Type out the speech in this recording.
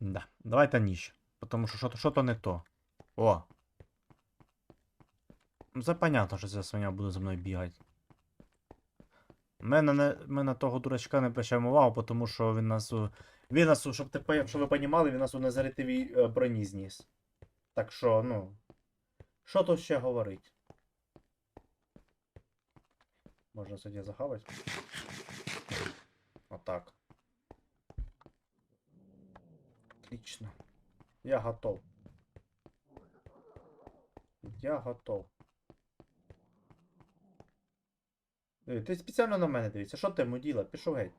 Да. Давайте ніч. Тому що що-то що-то не то. О. Ну, це понятно, що ця свиня буде за мною бігати. Ми на, ми на того дурачка не обращаємо увагу, тому що він нас. Він нас, щоб, ти, щоб ви понімали, він нас у незаритивій е, броні зніс. Так що, ну. Що тут ще говорить? Можна сьогодні захавати? Отак. Отлично. Я готов. Я готов. Диви, Ти спеціально на мене дивишся. Що ти муділа? Пішов геть.